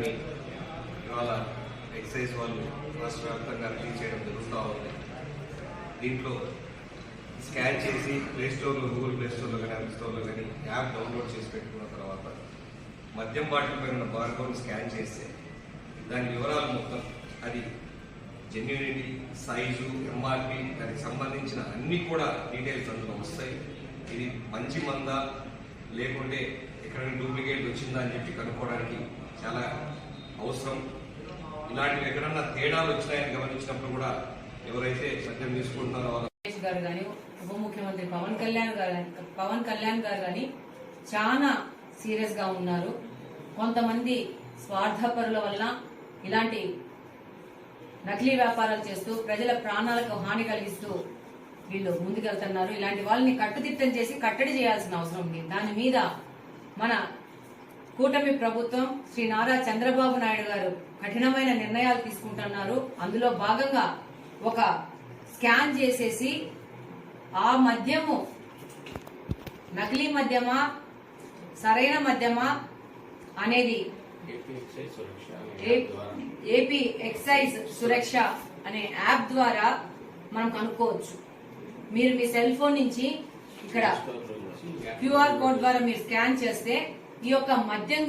మద్యాన్ని ఇవాళ ఎక్సైజ్ వాళ్ళు రాష్ట్ర వ్యాప్తంగా రిలీజ్ చేయడం జరుగుతూ ఉంది. దీంట్లో స్కాన్ చేసి ప్లేస్టోర్లో గూగుల్ ప్లేస్టోర్లో కానీ యాప్ స్టోర్లో కానీ యాప్ డౌన్లోడ్ చేసి పెట్టుకున్న తర్వాత మద్యం బాటిల్ పైన బార్కోడ్ స్కాన్ చేస్తే దాని వివరాలు మొత్తం అది జెన్యునిటీ సైజు ఎంఆర్పి దానికి సంబంధించిన అన్ని కూడా డీటెయిల్స్ అందులో వస్తాయి. ఇది మంచి మందా లేకుంటే ఎక్కడైనా డూప్లికేట్ వచ్చిందా అని చెప్పి కనుక్కోవడానికి చాలా అవసరం ఇలాంటివి ఎక్కడన్నా తేడాలు వచ్చినాయని గమనించినప్పుడు కూడా ఎవరైతే సత్యం తీసుకుంటున్నారో గారు కానీ ఉప ముఖ్యమంత్రి పవన్ కళ్యాణ్ గారు పవన్ కళ్యాణ్ గారు కానీ చాలా సీరియస్గా ఉన్నారు. కొంతమంది స్వార్థపరుల వల్ల ఇలాంటి నకిలీ వ్యాపారాలు చేస్తూ ప్రజల ప్రాణాలకు హాని కలిగిస్తూ వీళ్ళు ముందుకెళ్తున్నారు. ఇలాంటి వాళ్ళని కట్టుదిట్టం చేసి కట్టడి చేయాల్సిన అవసరం ఉంది. దాని మీద మన కూటమి ప్రభుత్వం శ్రీ నారా చంద్రబాబు నాయుడు గారు కఠినమైన నిర్ణయాలు తీసుకుంటున్నారు. అందులో భాగంగా ఒక స్కాన్ చేసేసి ఆ మద్యము నకిలీ మద్యమా సరైన మద్యమా అనేది ఏ- ఏపీ ఎక్సైజ్ సురక్ష అనే యాప్ ద్వారా మనం కనుక్కోవచ్చు. మీరు మీ సెల్ ఫోన్ నుంచి ఇక్కడ క్యూఆర్ కోడ్ ద్వారా మీరు స్కాన్ చేస్తే ఈ యొక్క మద్యం గురించి